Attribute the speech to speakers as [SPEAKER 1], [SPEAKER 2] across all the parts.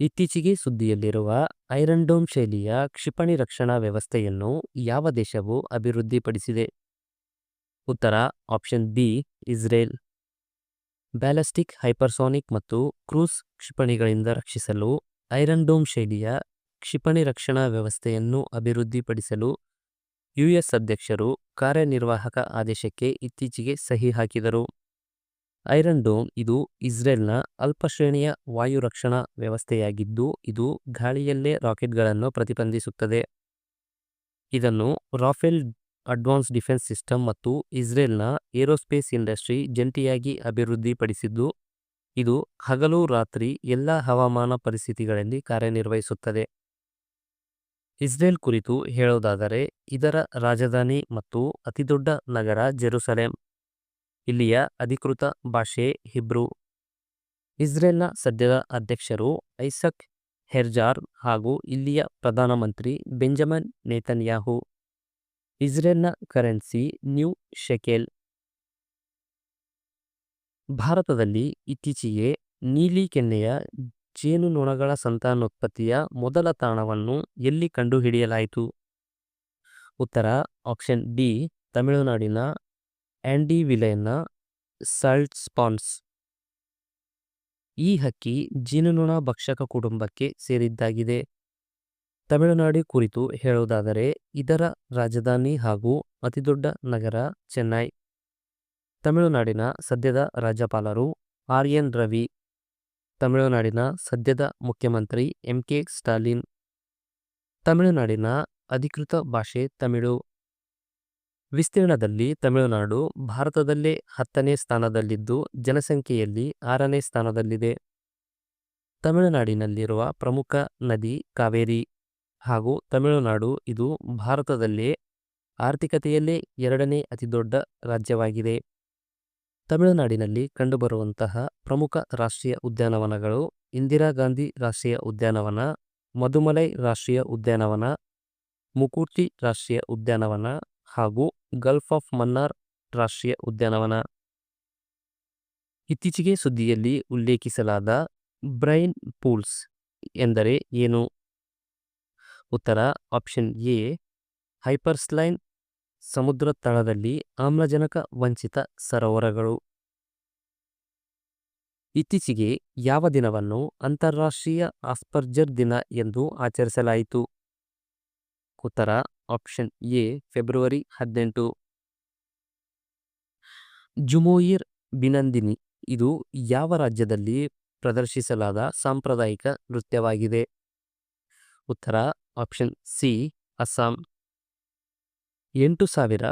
[SPEAKER 1] ಇತ್ತೀಚೆಗೆ ಸುದ್ದಿಯಲ್ಲಿರುವ iron dome ಶೈಲಿಯ ಕ್ಷಿಪಣಿ ರಕ್ಷಣಾ ವ್ಯವಸ್ಥೆಯನ್ನು ಯಾವ ದೇಶವು ಅಭಿವೃದ್ಧಿಪಡಿಸಿದೆ? ಉತ್ತರ, option B, Israel. Ballistic, hypersonic ಮತ್ತು ಕ್ರೂಸ್ ಕ್ಷಿಪಣಿಗಳಿಂದ ರಕ್ಷಿಸಲು ಐರನ್ ಡೋಮ್ ಶೈಲಿಯ ಕ್ಷಿಪಣಿ ರಕ್ಷಣಾ ವ್ಯವಸ್ಥೆಯನ್ನು ಅಭಿವೃದ್ಧಿಪಡಿಸಲು ಯುಎಸ್ ಅಧ್ಯಕ್ಷರು ಕಾರ್ಯನಿರ್ವಾಹಕ ಆದೇಶಕ್ಕೆ ಇತ್ತೀಚೆಗೆ ಸಹಿ ಹಾಕಿದರು. ಐರನ್ ಡೋಮ್ ಇದು ಇಸ್ರೇಲ್ನ ಅಲ್ಪಶ್ರೇಣಿಯ ವಾಯು ರಕ್ಷಣಾ ವ್ಯವಸ್ಥೆಯಾಗಿದ್ದು ಇದು ಗಾಳಿಯಲ್ಲೇ ರಾಕೆಟ್ಗಳನ್ನು ಪ್ರತಿಬಂಧಿಸುತ್ತದೆ. ಇದನ್ನು ರಾಫೆಲ್ ಅಡ್ವಾನ್ಸ್ ಡಿಫೆನ್ಸ್ ಸಿಸ್ಟಮ್ ಮತ್ತು ಇಸ್ರೇಲ್ನ ಏರೋಸ್ಪೇಸ್ ಇಂಡಸ್ಟ್ರಿ ಜಂಟಿಯಾಗಿ ಅಭಿವೃದ್ಧಿಪಡಿಸಿದ್ದು, ಇದು ಹಗಲು-ರಾತ್ರಿ ಎಲ್ಲ ಹವಾಮಾನ ಪರಿಸ್ಥಿತಿಗಳಲ್ಲಿ ಕಾರ್ಯನಿರ್ವಹಿಸುತ್ತದೆ. ಇಸ್ರೇಲ್ ಕುರಿತು ಹೇಳೋದಾದರೆ ಇದರ ರಾಜಧಾನಿ ಮತ್ತು ಅತಿದೊಡ್ಡ ನಗರ ಜೆರುಸಲೆಮ್. ಇಲ್ಲಿಯ ಅಧಿಕೃತ ಭಾಷೆ ಹಿಬ್ರು ಇಸ್ರೇಲ್ನ ಸದ್ಯದ ಅಧ್ಯಕ್ಷರು ಐಸಕ್ ಹೆರ್ಜಾರ್ ಹಾಗೂ ಇಲ್ಲಿಯ ಪ್ರಧಾನಮಂತ್ರಿ ಬೆಂಜಮಿನ್ ನೇತನ್ಯಾಹು. ಇಸ್ರೇಲ್ನ ಕರೆನ್ಸಿ ನ್ಯೂ ಶೆಕೆಲ್. ಭಾರತದಲ್ಲಿ ಇತ್ತೀಚೆಗೆ ನೀಲಿ ಕೆನ್ನೆಯ ಜೇನುನೊಣಗಳ ಸಂತಾನೋತ್ಪತ್ತಿಯ ಮೊದಲ ತಾಣವನ್ನು ಎಲ್ಲಿ ಕಂಡುಹಿಡಿಯಲಾಯಿತು? ಉತ್ತರ, ಆಪ್ಷನ್ ಡಿ, ತಮಿಳುನಾಡಿನ ಆಂಡಿವಿಲ್ಲೆನ ಸಾಲ್ಟ್ಸ್ಪಾನ್ಸ್. ಈ ಹಕ್ಕಿ ಜೇನುನೊಣ ಭಕ್ಷಕ ಕುಟುಂಬಕ್ಕೆ ಸೇರಿದ್ದಾಗಿದೆ. ತಮಿಳುನಾಡು ಕುರಿತು ಹೇಳುವುದಾದರೆ, ಇದರ ರಾಜಧಾನಿ ಹಾಗೂ ಅತಿದೊಡ್ಡ ನಗರ ಚೆನ್ನೈ. ತಮಿಳುನಾಡಿನ ಸದ್ಯದ ರಾಜ್ಯಪಾಲರು ಆರ್ ಎನ್ ರವಿ. ತಮಿಳುನಾಡಿನ ಸದ್ಯದ ಮುಖ್ಯಮಂತ್ರಿ ಎಂ ಕೆ ಸ್ಟಾಲಿನ್. ತಮಿಳುನಾಡಿನ ಅಧಿಕೃತ ಭಾಷೆ ತಮಿಳು. ವಿಸ್ತೀರ್ಣದಲ್ಲಿ ತಮಿಳುನಾಡು ಭಾರತದಲ್ಲೇ ಹತ್ತನೇ ಸ್ಥಾನದಲ್ಲಿದ್ದು ಜನಸಂಖ್ಯೆಯಲ್ಲಿ ಆರನೇ ಸ್ಥಾನದಲ್ಲಿದೆ. ತಮಿಳುನಾಡಿನಲ್ಲಿರುವ ಪ್ರಮುಖ ನದಿ ಕಾವೇರಿ. ಹಾಗೂ ತಮಿಳುನಾಡು ಇದು ಭಾರತದಲ್ಲೇ ಆರ್ಥಿಕತೆಯಲ್ಲೇ ಎರಡನೇ ಅತಿದೊಡ್ಡ ರಾಜ್ಯವಾಗಿದೆ. ತಮಿಳುನಾಡಿನಲ್ಲಿ ಕಂಡುಬರುವಂತಹ ಪ್ರಮುಖ ರಾಷ್ಟ್ರೀಯ ಉದ್ಯಾನವನಗಳು ಇಂದಿರಾ ಗಾಂಧಿ ರಾಷ್ಟ್ರೀಯ ಉದ್ಯಾನವನ, ಮದುಮಲೈ ರಾಷ್ಟ್ರೀಯ ಉದ್ಯಾನವನ, ಮುಕುರ್ತಿ ರಾಷ್ಟ್ರೀಯ ಉದ್ಯಾನವನ ಹಾಗೂ ಗಲ್ಫ್ ಆಫ್ ಮನ್ನಾರ್ ರಾಷ್ಟ್ರೀಯ ಉದ್ಯಾನವನ. ಇತ್ತೀಚೆಗೆ ಸುದ್ದಿಯಲ್ಲಿ ಉಲ್ಲೇಖಿಸಲಾದ ಬ್ರೈನ್ ಪೂಲ್ಸ್ ಎಂದರೆ ಏನು? ಉತ್ತರ, ಆಪ್ಷನ್ ಎ, ಹೈಪರ್ಸ್ಲೈನ್ ಸಮುದ್ರ ತಳದಲ್ಲಿ ಆಮ್ಲಜನಕ ವಂಚಿತ ಸರೋವರಗಳು. ಇತ್ತೀಚೆಗೆ ಯಾವ ದಿನವನ್ನು ಅಂತಾರಾಷ್ಟ್ರೀಯ ಆಸ್ಪರ್ಜರ್ ದಿನ ಎಂದು ಆಚರಿಸಲಾಯಿತು? ಉತ್ತರ ಆಪ್ಷನ್ ಎ ಫೆಬ್ರವರಿ ಹದಿನೆಂಟು. ಜುಮೋಯಿರ್ ಬಿನಂದಿನಿ, ಇದು ಯಾವ ರಾಜ್ಯದಲ್ಲಿ ಪ್ರದರ್ಶಿಸಲಾದ ಸಾಂಪ್ರದಾಯಿಕ ನೃತ್ಯವಾಗಿದೆ? ಉತ್ತರ ಆಪ್ಷನ್ ಸಿ, ಅಸ್ಸಾಂ. ಎಂಟು ಸಾವಿರ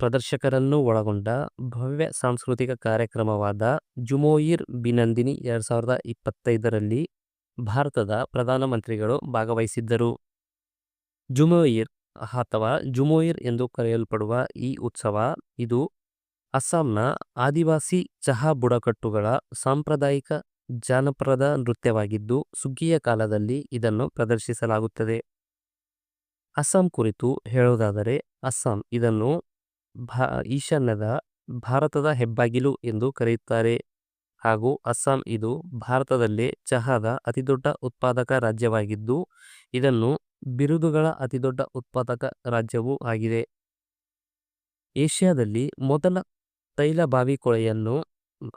[SPEAKER 1] ಪ್ರದರ್ಶಕರನ್ನು ಒಳಗೊಂಡ ಭವ್ಯ ಸಾಂಸ್ಕೃತಿಕ ಕಾರ್ಯಕ್ರಮವಾದ ಜುಮೋಯಿರ್ ಬಿನಂದಿನಿ ಎರಡು ಸಾವಿರದ ಇಪ್ಪತ್ತೈದರಲ್ಲಿ ಭಾರತದ ಪ್ರಧಾನಮಂತ್ರಿಗಳು ಭಾಗವಹಿಸಿದ್ದರು. ಜುಮೋಯಿರ್ ಅಥವಾ ಜುಮೋಯಿರ್ ಎಂದು ಕರೆಯಲ್ಪಡುವ ಈ ಉತ್ಸವ ಇದು ಅಸ್ಸಾಂನ ಆದಿವಾಸಿ ಚಹಾ ಬುಡಕಟ್ಟುಗಳ ಸಾಂಪ್ರದಾಯಿಕ ಜಾನಪದ ನೃತ್ಯವಾಗಿದ್ದು, ಸುಗ್ಗಿಯ ಕಾಲದಲ್ಲಿ ಇದನ್ನು ಪ್ರದರ್ಶಿಸಲಾಗುತ್ತದೆ. ಅಸ್ಸಾಂ ಕುರಿತು ಹೇಳೋದಾದರೆ ಅಸ್ಸಾಂ ಇದನ್ನು ಈಶಾನ್ಯದ ಭಾರತದ ಹೆಬ್ಬಾಗಿಲು ಎಂದು ಕರೆಯುತ್ತಾರೆ ಹಾಗೂ ಅಸ್ಸಾಂ ಇದು ಭಾರತದಲ್ಲೇ ಚಹಾದ ಅತಿದೊಡ್ಡ ಉತ್ಪಾದಕ ರಾಜ್ಯವಾಗಿದ್ದು, ಇದನ್ನು ಬಿರುದುಗಳ ಅತಿದೊಡ್ಡ ಉತ್ಪಾದಕ ರಾಜ್ಯವೂ ಆಗಿದೆ. ಏಷ್ಯಾದಲ್ಲಿ ಮೊದಲ ತೈಲಬಾವಿಕೊಳೆಯನ್ನು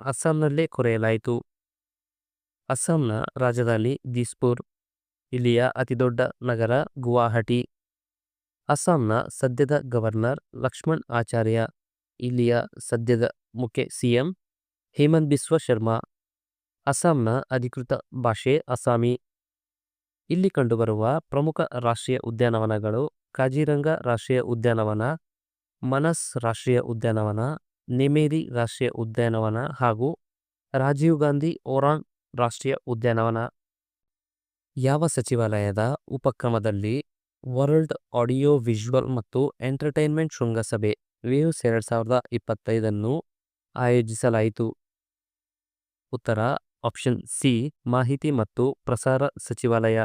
[SPEAKER 1] ಅಸ್ಸಾಂನಲ್ಲೇ ಕೊರೆಯಲಾಯಿತು. ಅಸ್ಸಾಂನ ರಾಜಧಾನಿ ದಿಸ್ಪುರ್. ಇಲ್ಲಿಯ ಅತಿದೊಡ್ಡ ನಗರ ಗುವಾಹಟಿ. ಅಸ್ಸಾಂನ ಸದ್ಯದ ಗವರ್ನರ್ ಲಕ್ಷ್ಮಣ್ ಆಚಾರ್ಯ. ಇಲ್ಲಿಯ ಸದ್ಯದ ಮುಖ್ಯ ಸಿಎಂ ಹೇಮಂತ್ ಬಿಸ್ವ ಶರ್ಮಾ. ಅಸ್ಸಾಂನ ಅಧಿಕೃತ ಭಾಷೆ ಅಸ್ಸಾಮಿ. ಇಲ್ಲಿ ಕಂಡುಬರುವ ಪ್ರಮುಖ ರಾಷ್ಟ್ರೀಯ ಉದ್ಯಾನವನಗಳು ಕಾಜಿರಂಗ ರಾಷ್ಟ್ರೀಯ ಉದ್ಯಾನವನ, ಮನಸ್ ರಾಷ್ಟ್ರೀಯ ಉದ್ಯಾನವನ, ನೆಮೇರಿ ರಾಷ್ಟ್ರೀಯ ಉದ್ಯಾನವನ ಹಾಗೂ ರಾಜೀವ್ ಗಾಂಧಿ ಓರಾನ್ ರಾಷ್ಟ್ರೀಯ ಉದ್ಯಾನವನ. ಯಾವ ಸಚಿವಾಲಯದ ಉಪಕ್ರಮದಲ್ಲಿ ವರ್ಲ್ಡ್ ಆಡಿಯೋ ವಿಜುವಲ್ ಮತ್ತು ಎಂಟರ್ಟೈನ್ಮೆಂಟ್ ಶೃಂಗಸಭೆ ವೇವ್ಸ್ ಎರಡು ಸಾವಿರದ ಇಪ್ಪತ್ತೈದನ್ನು ಆಯೋಜಿಸಲಾಯಿತು? ಉತ್ತರ ಆಪ್ಷನ್ ಸಿ, ಮಾಹಿತಿ ಮತ್ತು ಪ್ರಸಾರ ಸಚಿವಾಲಯ.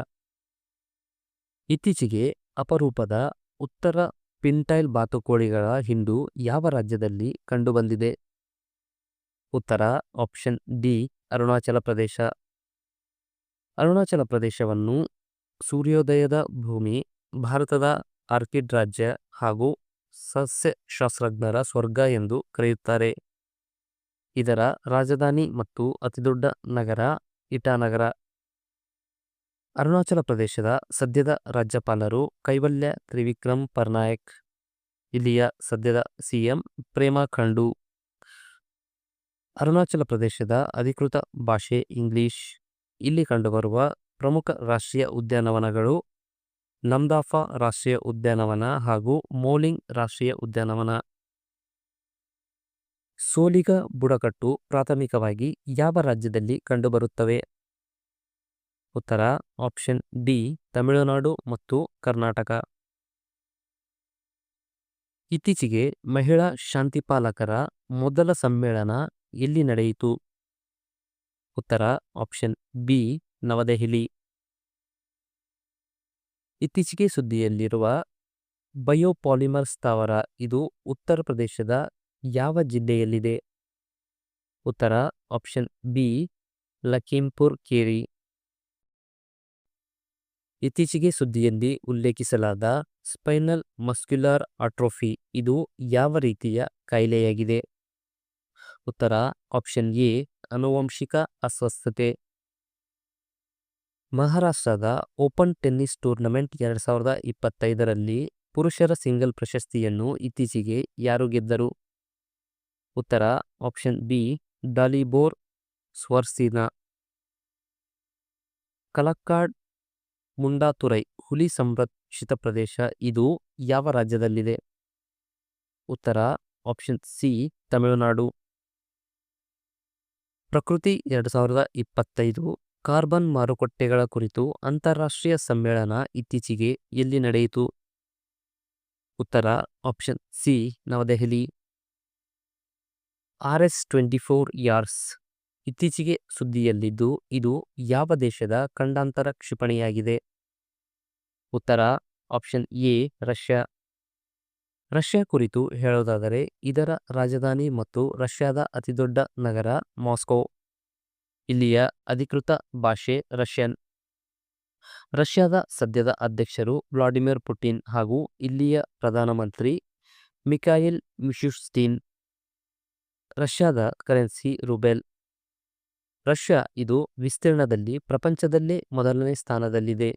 [SPEAKER 1] ಇತ್ತೀಚೆಗೆ ಅಪರೂಪದ ಉತ್ತರ ಪಿಂಟೈಲ್ ಬಾತುಕೋಳಿಗಳ ಹಿಂಡು ಯಾವ ರಾಜ್ಯದಲ್ಲಿ ಕಂಡುಬಂದಿದೆ? ಉತ್ತರ ಆಪ್ಷನ್ ಡಿ, ಅರುಣಾಚಲ ಪ್ರದೇಶ. ಅರುಣಾಚಲ ಪ್ರದೇಶವನ್ನು ಸೂರ್ಯೋದಯದ ಭೂಮಿ, ಭಾರತದ ಆರ್ಕಿಡ್ ರಾಜ್ಯ ಹಾಗೂ ಸಸ್ಯಶಾಸ್ತ್ರಜ್ಞರ ಸ್ವರ್ಗ ಎಂದು ಕರೆಯುತ್ತಾರೆ ಇದರ ರಾಜಧಾನಿ ಮತ್ತು ಅತಿದೊಡ್ಡ ನಗರ ಇಟಾನಗರ. ಅರುಣಾಚಲ ಪ್ರದೇಶದ ಸದ್ಯದ ರಾಜ್ಯಪಾಲರು ಕೈವಲ್ಯ ತ್ರಿವಿಕ್ರಮ್ ಪರ್ನಾಯಕ್, ಇಲ್ಲಿಯ ಸದ್ಯದ ಸಿಎಂ ಪ್ರೇಮಾ ಖಂಡು. ಅರುಣಾಚಲ ಪ್ರದೇಶದ ಅಧಿಕೃತ ಭಾಷೆ ಇಂಗ್ಲಿಷ್. ಇಲ್ಲಿ ಕಂಡುಬರುವ ಪ್ರಮುಖ ರಾಷ್ಟ್ರೀಯ ಉದ್ಯಾನವನಗಳು ನಮ್ದಾಫಾ ರಾಷ್ಟ್ರೀಯ ಉದ್ಯಾನವನ ಹಾಗೂ ಮೋಲಿಂಗ್ ರಾಷ್ಟ್ರೀಯ ಉದ್ಯಾನವನ. ಸೋಲಿಗ ಬುಡಕಟ್ಟು ಪ್ರಾಥಮಿಕವಾಗಿ ಯಾವ ರಾಜ್ಯದಲ್ಲಿ ಕಂಡುಬರುತ್ತವೆ? ಉತ್ತರ ಆಪ್ಷನ್ ಡಿ ತಮಿಳುನಾಡು ಮತ್ತು ಕರ್ನಾಟಕ. ಇತ್ತೀಚೆಗೆ ಮಹಿಳಾ ಶಾಂತಿಪಾಲಕರ ಮೊದಲ ಸಮ್ಮೇಳನ ಎಲ್ಲಿ ನಡೆಯಿತು? ಉತ್ತರ ಆಪ್ಷನ್ ಬಿ ನವದೆಹಲಿ. ಇತ್ತೀಚೆಗೆ ಸುದ್ದಿಯಲ್ಲಿರುವ ಬಯೋಪಾಲಿಮರ್ ಸ್ಥಾವರ, ಇದು ಉತ್ತರ ಪ್ರದೇಶದ ಯಾವ ಜಿಲ್ಲೆಯಲ್ಲಿದೆ? ಉತ್ತರ, ಆಪ್ಷನ್ ಬಿ, ಲಖೀಂಪುರ್, ಕೇರಿ. ಇತ್ತೀಚೆಗೆ ಸುದ್ದಿಯಲ್ಲಿ ಉಲ್ಲೇಖಿಸಲಾದ ಸ್ಪೈನಲ್ ಮಸ್ಕ್ಯುಲರ್ ಅಟ್ರೋಫಿ ಇದು ಯಾವ ರೀತಿಯ ಕಾಯಿಲೆಯಾಗಿದೆ? ಉತ್ತರ, ಆಪ್ಷನ್ ಎ ಅನುವಂಶಿಕ ಅಸ್ವಸ್ಥತೆ. ಮಹಾರಾಷ್ಟ್ರದ ಓಪನ್ ಟೆನ್ನಿಸ್ ಟೂರ್ನಮೆಂಟ್ ಎರಡು ಸಾವಿರದ ಇಪ್ಪತ್ತೈದರಲ್ಲಿ ಪುರುಷರ ಸಿಂಗಲ್ ಪ್ರಶಸ್ತಿಯನ್ನು ಇತ್ತೀಚೆಗೆ ಯಾರು ಗೆದ್ದರು? ಉತ್ತರ ಆಪ್ಷನ್ ಬಿ ಡಾಲಿಬೋರ್ ಸ್ವರ್ಸಿನ. ಕಲಕ್ಕಾಡ್, ಮುಂಡಾತುರೈ, ಹುಲಿ ಸಂರಕ್ಷಿತ ಪ್ರದೇಶ, ಇದು ಯಾವ ರಾಜ್ಯದಲ್ಲಿದೆ? ಉತ್ತರ ಆಪ್ಷನ್ ಸಿ, ತಮಿಳುನಾಡು. ಪ್ರಕೃತಿ ಎರಡು ಸಾವಿರದ ಇಪ್ಪತ್ತೈದು, ಕಾರ್ಬನ್ ಮಾರುಕಟ್ಟೆಗಳ ಕುರಿತು ಅಂತಾರಾಷ್ಟ್ರೀಯ ಸಮ್ಮೇಳನ ಇತ್ತೀಚೆಗೆ ಎಲ್ಲಿ ನಡೆಯಿತು? ಉತ್ತರ option C, Navadehali. R S twenty four years ಇತ್ತೀಚೆಗೆ ಸುದ್ದಿಯಲ್ಲಿದ್ದು, ಇದು ಯಾವ ದೇಶದ ಖಂಡಾಂತರ ಕ್ಷಿಪಣಿಯಾಗಿದೆ? ಉತ್ತರ, ಆಪ್ಷನ್ ಎ, ರಷ್ಯಾ. ರಷ್ಯಾ ಕುರಿತು ಹೇಳೋದಾದರೆ, ಇದರ ರಾಜಧಾನಿ ಮತ್ತು ರಷ್ಯಾದ ಅತಿದೊಡ್ಡ ನಗರ ಮಾಸ್ಕೋ. ಇಲ್ಲಿಯ ಅಧಿಕೃತ ಭಾಷೆ ರಷ್ಯನ್. ರಷ್ಯಾದ ಸದ್ಯದ ಅಧ್ಯಕ್ಷರು ವ್ಲಾಡಿಮಿರ್ ಪುಟಿನ್ ಹಾಗೂ ಇಲ್ಲಿಯ ಪ್ರಧಾನಮಂತ್ರಿ ಮಿಕಾಯಿಲ್ ಮಿಶುಸ್ಟಿನ್ ರಷ್ಯಾದ ಕರೆನ್ಸಿ ರುಬೆಲ್. ರಷ್ಯಾ ಇದು ವಿಸ್ತೀರ್ಣದಲ್ಲಿ ಪ್ರಪಂಚದಲ್ಲೇ ಮೊದಲನೇ ಸ್ಥಾನದಲ್ಲಿದೆ.